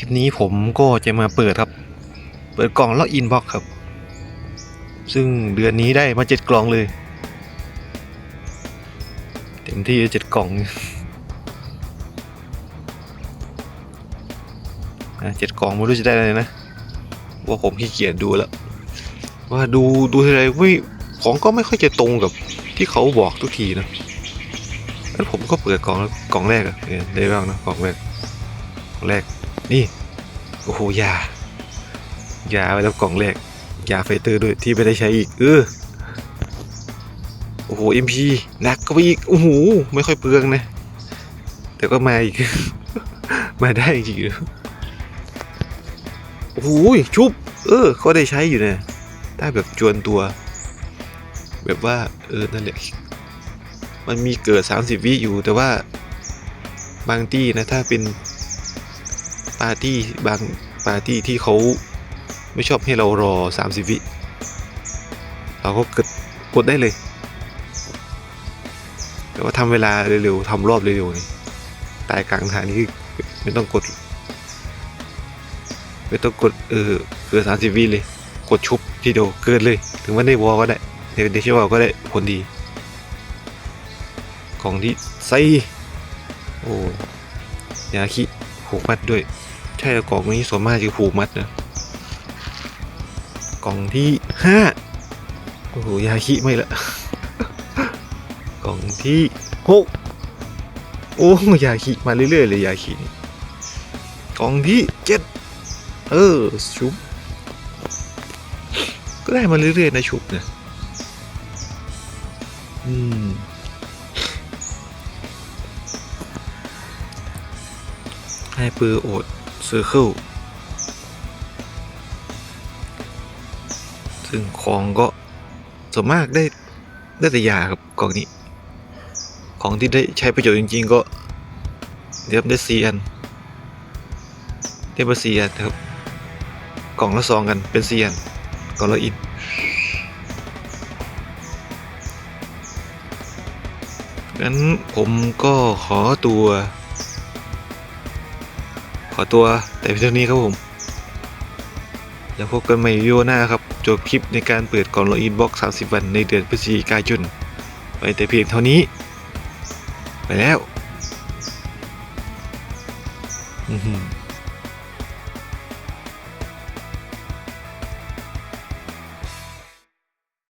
ลิปนี้ผมก็จะมาเปิดครับ เปิดกล่องล็อกอินบ็อกครับ ซึ่งเดือนนี้ได้มาเจ็ดกล่องเลย เต็มที่เจ็ดกล่องเจ็ดกล่องไม่รู้จะได้อะไรนะ ว่าผมขี้เกียจดูแล้ว ว่าดูดูทีไรไม่ของก็ไม่ค่อยจะตรงกับที่เขาบอกทุกทีนะแล้วผมก็เปิดกล่องกล่องแรกอะเนี่ยได้บ้างนะกล่องแรกกล่องแรก นี่ โอ้โหยายาไปแล้วกล่องแรกยาไฟเตอร์ด้วยที่ไม่ได้ใช้อีกเออโอ้โหเอ็มพีหนักก็ไปอีกโอ้โหไม่ค่อยเปลืองนะ แต่ก็มาอีก มาได้จริงโอ้โหชุบ เออก็ได้ใช้อยู่นะถ้แบบจวนตัว แบบว่า เออนั่นแหละมันมีเกิด 30 วิอยู่แต่ว่าบางที่นะถ้าเป็น ปาร์ตี้บางปาร์ตี้ที่เขาไม่ชอบให้เรารอ 30 วิ เราก็กดกดได้เลย แต่ว่าทำเวลาเร็วๆทำรอบเร็วๆนี่ตายกลางทางนี่ไม่ต้องกด ไม่ต้องกดเออเกิน30วิเลย กดชุบทีเดียวเกินเลย ถึงว่าได้วอลก็ได้เดี๋ยวเดี๋ยวอก็ได้ผลดี ของที่ไซโอ้ยาคิผูกมัดด้วย ใช่กล่องนี้ส่วนมากจะผูกมัดนะกล่องที่ห้าโอ้โหยาคิไม่ละกล่องที่หกโอ้ยาคิมาเรื่อยๆเลยยาคินี่กล่องที่เจ็ดเออชุบก็ได้มาเรื่อยๆนะชุบเนี่ยอืมให้เปอโอด เซอร์เคิลซึ่งของก็ส่วนมากได้ได้แต่ยาครับกล่องนี้ ของที่ได้ใช้ประโยชน์จริง ๆ ก็เดี๋ยวได้สี่อันได้มาสี่อันครับ กล่องละสองกันเป็นสี่อันกอลอินงั้นผมก็ขอตัว อตัวแต่เพียงเท่านี้ครับผมแล้วพบกันใหม่วิดีโอหน้าครับจบคลิปในการเปิดกล่องล็อกอินบ็อก30 วันในเดือนพฤศจิกายนไปแต่เพียงเท่านี้ ไปแล้ว อือหือ